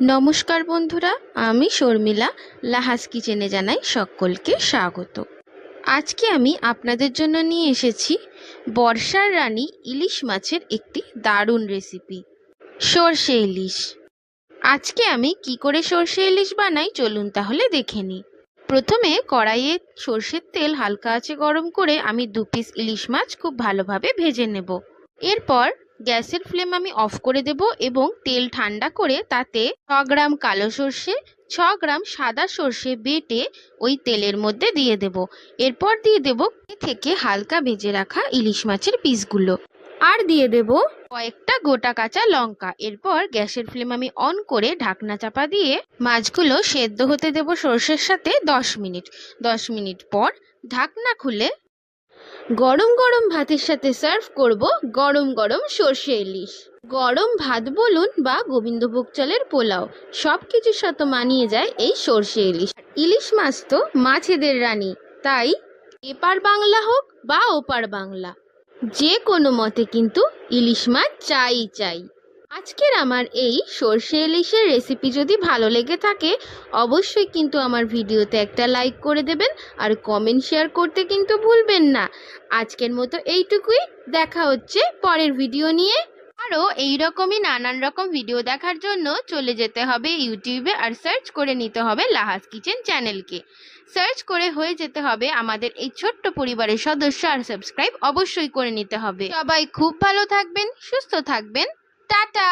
নমস্কার বন্ধুরা, আমি শর্মিলা, লাহাস কিচেনে জানাই সকলকে স্বাগত। আজকে আমি আপনাদের জন্য নিয়ে এসেছি বর্ষার রানী ইলিশ মাছের একটি দারুণ রেসিপি সর্ষে ইলিশ। আজকে আমি কি করে সর্ষে ইলিশ বানাই চলুন তাহলে দেখে নিই। প্রথমে কড়াইয়ে সর্ষের তেল হালকা আছে গরম করে আমি দু পিস ইলিশ মাছ খুব ভালোভাবে ভেজে নেব। এরপর গ্যাসের ফ্লেম আমি অফ করে দেব এবং তেল ঠান্ডা করে তাতে ছ গ্রাম কালো সর্ষে, ছ গ্রাম সাদা সর্ষে বেটে ওই তেলের মধ্যে দিয়ে দেব। এরপর দিয়ে দেব থেকে হালকা ভেজে রাখা ইলিশ মাছের পিসগুলো। আর দিয়ে দেব কয়েকটা গোটা কাঁচা লঙ্কা। এরপর গ্যাসের ফ্লেম আমি অন করে ঢাকনা চাপা দিয়ে মাছগুলো সেদ্ধ হতে দেব সর্ষের সাথে দশ মিনিট। দশ মিনিট পর ঢাকনা খুলে গরম গরম ভাতের সাথে সার্ভ করব গরম গরম সর্ষে ইলিশ। গরম ভাত বলুন বা গোবিন্দভোগ চালের পোলাও সব কিছুর সাথে মানিয়ে যায় এই সর্ষে ইলিশ। ইলিশ মাছ তো মাছেদের রানী, তাই এপার বাংলা হোক বা ওপার বাংলা, যে কোনো মতে কিন্তু ইলিশ মাছ চাই চাই। আজকের আমার এই সর্ষে ইলিশের রেসিপি যদি ভালো লেগে থাকে, অবশ্যই কিন্তু আমার ভিডিওতে একটা লাইক করে দেবেন আর কমেন্ট শেয়ার করতে কিন্তু ভুলবেন না। আজকের মতো এইটুকুই, দেখা হচ্ছে পরের ভিডিও নিয়ে। আরও এইরকমই নানান রকম ভিডিও দেখার জন্য চলে যেতে হবে ইউটিউবে আর সার্চ করে নিতে হবে লাহাস কিচেন চ্যানেলকে। সার্চ করে হয়ে যেতে হবে আমাদের এই ছোট্ট পরিবারের সদস্য আর সাবস্ক্রাইব অবশ্যই করে নিতে হবে। সবাই খুব ভালো থাকবেন, সুস্থ থাকবেন। টাটা।